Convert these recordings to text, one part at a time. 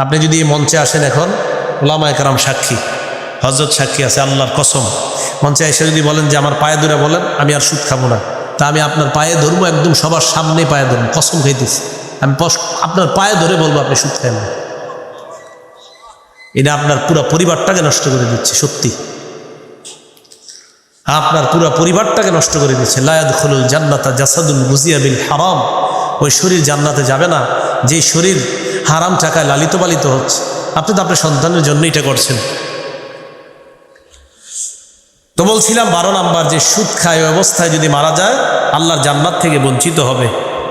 আপনি যদি এই মঞ্চে আসেন এখন ওলামা একরাম সাক্ষী হজরত সাক্ষী আছে, আল্লাহর কসম। মঞ্চে এসে যদি বলেন যে আমার পায়ে ধরে বলেন, আমি আর সুদ খাব না। তা আমি আপনার পায়ে ধরবো, একদম সবার সামনে পায়ে ধরবো, কসম খাইতেছি। আমি আপনার পায়ে ধরে বলব, আপনি সুদ খান না। এটা আপনার পুরো পরিবারটাকে নষ্ট করে দিচ্ছে, সত্যি। আপনার পুরো পরিবারটাকে নষ্ট করে দিচ্ছে। লায়াদ খুলুল জান্নাতা জাসাদুল মুজিয়াবিল হারাম। ওই শরীর জান্নাতে যাবে না। যে শরীর হারাম টাকায় লালিত পালিত হচ্ছে। আপনি তো আপনার সন্তানের জন্য এটা করছেন। তো বলছিলাম, বারো নাম্বার যে সুদ খায় অবস্থায় যদি মারা যায়, আল্লাহর জান্নাত থেকে বঞ্চিত হবে।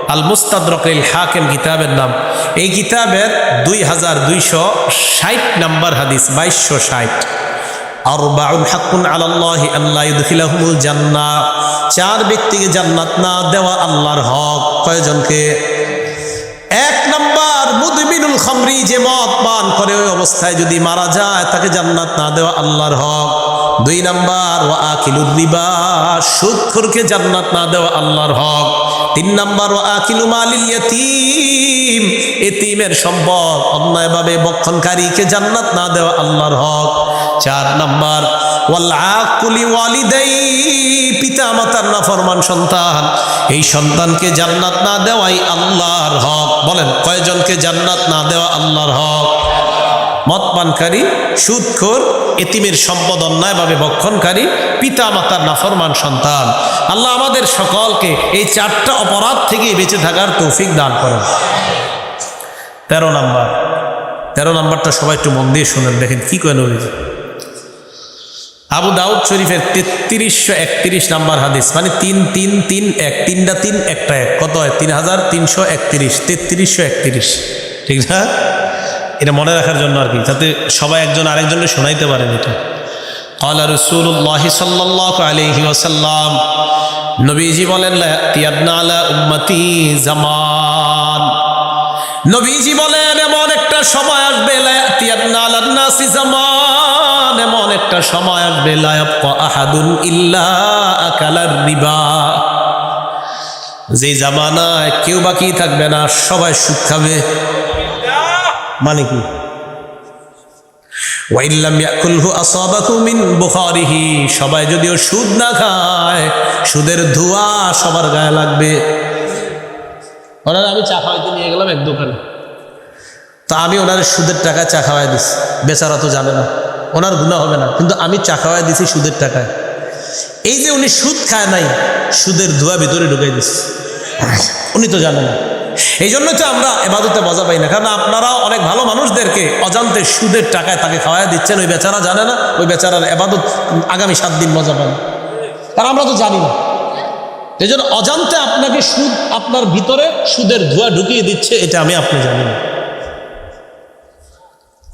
আল মুস্তাদরকিল হাকেম কিতাবের নাম। এই কিতাবের দুই হাজার দুইশো ষাট নাম্বার হাদিস, বাইশশো ষাট। চার ব্যক্তিকে জান্নাত না দেওয়া আল্লাহর হক। কয়জনকে? খামরি যে মদ পান করে ওই অবস্থায় যদি মারা যায়, তাকে জান্নাত না দেওয়া আল্লাহর হক। দুই নাম্বার ও আকিলুর রিবা, সুদখোরকে জান্নাত না দেওয়া আল্লাহর হক। তিন নাম্বার ও আকিলু মালিল এতিমের সম্পদ অন্যায়ভাবে বক্ষণকারীকে জান্নাত না দেওয়া আল্লাহর হক। চার নাম্বার ওয়াল আকুলি ওয়ালিদাই পিতা মাতার নাফরমান সন্তান। এই সন্তানকে জান্নাত না দেওয়াই আল্লাহর হক। বলেন, কয়জনকে জান্নাত না দেওয়া আল্লাহর হক? মদ পানকারী সুদখোর, এতিমের সম্পদ অন্যায়ভাবে ভক্ষণকারী পিতা মাতার নাফরমান সন্তান। আল্লাহ আমাদের সকলকে এই চারটা অপরাধ থেকে বেঁচে থাকার তৌফিক দান করেন। তেরো নাম্বার। তেরো নাম্বারটা সবাই একটু মন দিয়ে শুনেন, দেখেন কি কেন হয়েছে আবু দাউদ শরীফের তেত্রিশশো একত্রিশ নাম্বার হাদিস মানে তিন তিন তিন, এক, তিনটা তিন, একটা এক। কত হয়? তিন হাজার তিনশো একত্রিশ, তেত্রিশশো একত্রিশ। ঠিক না? এটা মনে রাখার জন্য আর কি, যাতে সবাই একজন আরেকজনকে শোনাইতে পারেন এটা। একটা সময় আসবে জামান। একটা সময় আসবে লা ইয়াবকা আহাদুন ইল্লা আকালার রিবা। যে জামানায় কেউ বাকি থাকবে না সবাই সুদ খাবে। মানে কি সবাই যদিও সুদ না খায় সুদের ধোঁয়া সবার গায়ে লাগবে। ওনার আমি চা খাওয়াইতে নিয়ে গেলাম এক দোকানে। তা আমি ওনার সুদের টাকা চা খাওয়াই দিছি। বেচারা তো জানে না। ওনার গুণা হবে না। কিন্তু আমি চা খাওয়াই দিছি সুদের টাকায়। এই যে উনি সুদ খায় নাই, সুদের ধোঁয়া ভিতরে ঢুকাই দিচ্ছে উনি তো জানে না। এই জন্য তো আমরা এবাদতে মজা পাই না। কারণ আপনারা অনেক ভালো মানুষদেরকে অজান্তে সুদের টাকায় তাকে খাওয়াই দিচ্ছেন, ওই বেচারা জানে না, ওই বেচারার এবাদত আগামী সাত দিন মজা পান কারণ আমরা তো জানি না। এই জন্য অজান্তে আপনাকে সুদ আপনার ভিতরে সুদের ধোঁয়া ঢুকিয়ে দিচ্ছে, এটা আমি আপনি জানি না।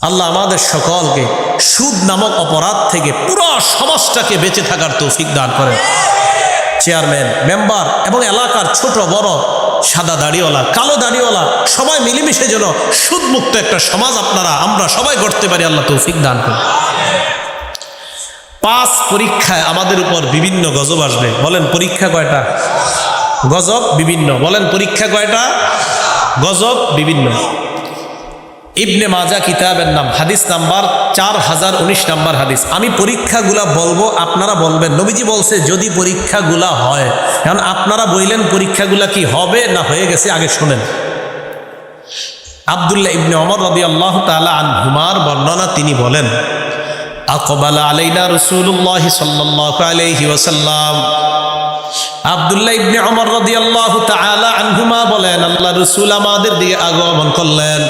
আল্লাহ আমাদের সকলকে সুদ নামক অপরাধ থেকে পুরো সমাজটাকে বেঁচে থাকার তৌফিক দান করেন। চেয়ারম্যান মেম্বার এবং এলাকার ছোট, বড়, সাদা দাড়িওয়ালা, কালো দাড়িওয়ালা, সবাই মিলেমিশে যেন সুদমুক্ত একটা সমাজ আপনারা, আমরা সবাই গড়তে পারি, আল্লাহ তৌফিক দান করেন। পাঁচ পরীক্ষায় আমাদের উপর বিভিন্ন গজব আসবে। বলেন পরীক্ষা কয়টা? গজব বিভিন্ন। বলেন পরীক্ষা কয়টা? গজব বিভিন্ন। ইবনে মাজা কিতাবের নাম, হাদিস নাম্বার চার হাজার উনিশ নাম্বার হাদিস। আমি পরীক্ষাগুলা বলব, আপনারা বলবেন, নবীজি বলছে যদি পরীক্ষাগুলা হয়। এখন আপনারা বললেন পরীক্ষাগুলা কি হবে না হয়ে গেছে, আগে শোনেন। আবদুল্লাহ ইবনে অমর রবি আল্লাহ তালা আনহুমার বর্ণনা তিনি বলেন, আকবালা আলাইনা রসুল্লাহ সাল্লাহ আলাইহি ওসাল্লাম আবদুল্লাহ ইবনে অমর রদি আল্লাহ তালা আনহুমা বলেন, আল্লাহ রসুল আমাদের দিকে আগমন করলেন।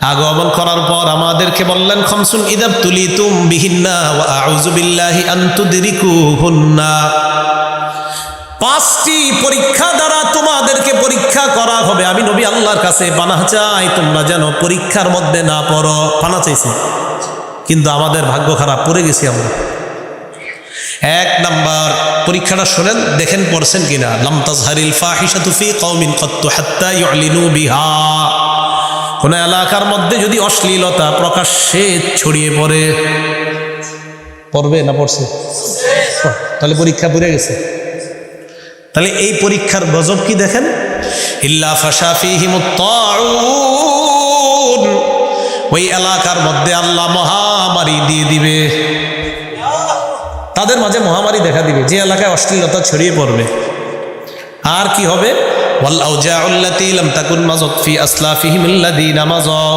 আগমন করার পর আমাদেরকে বললেন, খমসুন ইদাব তুলি তুম বিহিন্না পাঁচটি পরীক্ষা দ্বারা তোমাদেরকে পরীক্ষা করা হবে। আমি নবী আল্লাহর কাছে পানাহ চাই, তোমরা যেন পরীক্ষার মধ্যে না পড়ো। পানা চাইছি। কিন্তু আমাদের ভাগ্য খারাপ, পড়ে গেছি আমরা। এক নাম্বার, পরীক্ষাটা শোনেন, দেখেন পড়ছেন কিনা? লাম তাজহারিল ফাহিশাতু ফি কওমিন কত্তু হাত্তা ইউলিনু বিহা। কোন এলাকার মধ্যে যদি অশ্লীলতা প্রকাশ্যে ছড়িয়ে পড়ে। পড়বে না পড়ছে? তাহলে পরীক্ষা পড়ে গেছে। তাহলে এই পরীক্ষার গজব কি দেখেন? ইল্লা ওই এলাকার মধ্যে আল্লাহ মহামারী দিয়ে দিবে। তাদের মাঝে মহামারী দেখা দিবে। যে এলাকায় অশ্লীলতা ছড়িয়ে পড়বে। আর কি হবে? ওয়াল-আওজাউ আল্লাতী লাম তাকুন মাযাত ফি আসলাফিহিম আল্লাযীনা মাযাউ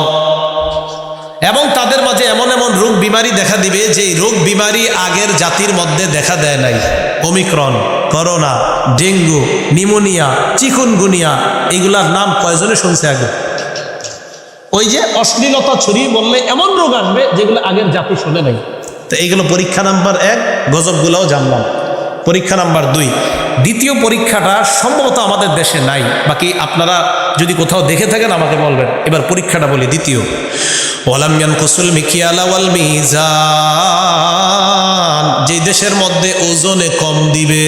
এবং তাদের মাঝে এমন এমন রোগ বিমারি দেখা দিবে যে রোগ বিমারি আগের জাতির মধ্যে দেখা দেয় নাই। Omicron, corona, dengue, pneumonia, chikungunya, এগুলার নাম কয়জনে শুনছে আগে? ওই যে অশ্লীলতা ছড়িয়ে বললে এমন রোগ আসবে, যেগুলো আগের জাতি শুনে নাই। তো এইগুলো পরীক্ষা নাম্বার এক, গজবগুলাও জানলাম। পরীক্ষা নাম্বার দুই দ্বিতীয় পরীক্ষাটা সম্ভবত আমাদের দেশে নাই। বাকি আপনারা যদি কোথাও দেখে থাকেন, আমাকে বলবেন। এবার পরীক্ষাটা বলি, দ্বিতীয়। মিকিয়ালা ওয়াল যে দেশের মধ্যে ওজনে কম দিবে।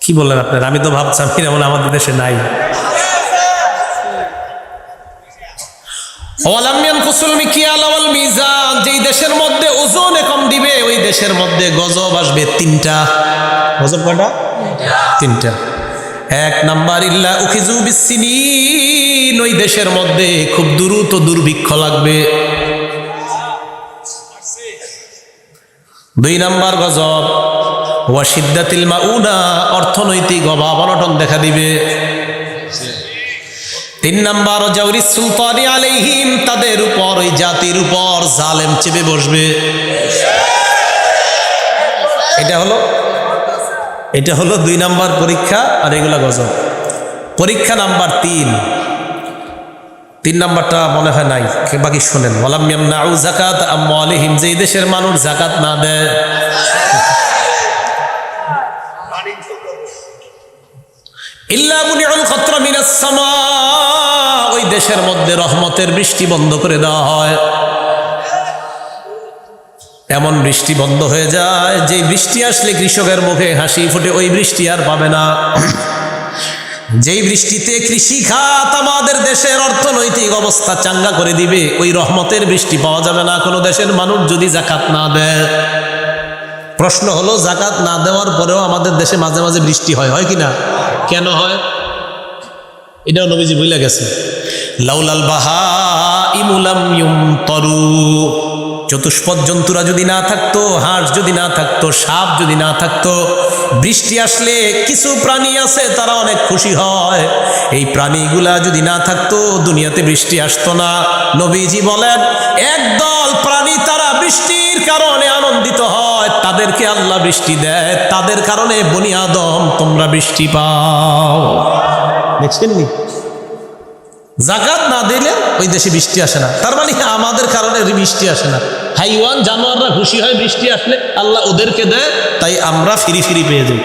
কি বললেন আপনার আমি তো ভাবছিলাম এমন আমাদের দেশে নাই। যেই দেশের মধ্যে ওজনে কম দিবে, ওই দেশের মধ্যে গজব আসবে তিনটা। গজব কয়টা? তিনটা। এক নাম্বার, ইল্লা উখিজু বিসিনিন, ওই দেশের মধ্যে খুব দ্রুত দুর্ভিক্ষ লাগবে। দুই নাম্বার গজব ওয়াসিদ্দাতিল মাউনা, অর্থনৈতিক অভাব, অনটন দেখা দিবে। তিন নাম্বার জাউরি সুলতানি আলাইহিম তাদের উপর, ওই জাতির উপর জালেম চেপে বসবে। এটা হলো এটা হলো দুই নাম্বার পরীক্ষা, আর এগুলা গজব। পরীক্ষা নাম্বার তিন। তিন নাম্বারটা মনে হয় নাই, বাকি শোনেন। ওয়ালামিয়াম নাউ জাকাত আম্মালিহিম যে দেশের মানুষ জাকাত না দেয়। ওই দেশের মধ্যে রহমতের বৃষ্টি বন্ধ করে দেওয়া হয়। এমন বৃষ্টি বন্ধ হয়ে যায় যে বৃষ্টি আসলে কৃষকের মুখে হাসি ফুটে, ওই বৃষ্টি আর পাবে না। যেই বৃষ্টিতে কৃষি খাত আমাদের দেশের অর্থনৈতিক অবস্থা চাঙ্গা করে দিবে, ওই রহমতের বৃষ্টি পাওয়া যাবে না। কোনো দেশের মানুষ যদি জাকাত না দেয়। প্রশ্ন হলো, জাকাত না দেওয়ার পরেও আমাদের দেশে মাঝে মাঝে বৃষ্টি হয় হয় কি না? কেন হয়? এটাও নবীজি বুঝলে গেছে। লাউলাল বাহা ইমুলাম তরু চতুষ্পদ জন্তুরা যদি না থাকতো, হাঁস যদি না থাকতো, সাপ যদি না থাকতো, বৃষ্টি আসলে কিছু প্রাণী আছে, তারা অনেক খুশি হয়। এই প্রাণীগুলা যদি না থাকতো, দুনিয়াতে বৃষ্টি আসতো না। নবীজি বলেন, একদল প্রাণী তারা বৃষ্টির কারণে আনন্দিত হয় তাদেরকে আল্লাহ বৃষ্টি দেয় তাদের কারণে বনি আদম তোমরা বৃষ্টি পাও। দেখছেননি জাকাত না দিলে ওই দেশে বৃষ্টি আসে না। তার মানে আমাদের কারণে বৃষ্টি আসে না। হাইওয়ান জানোয়াররা খুশি হয় বৃষ্টি আসলে আল্লাহ ওদেরকে দেয় তাই আমরা ফিরি ফিরি পেয়ে যাই।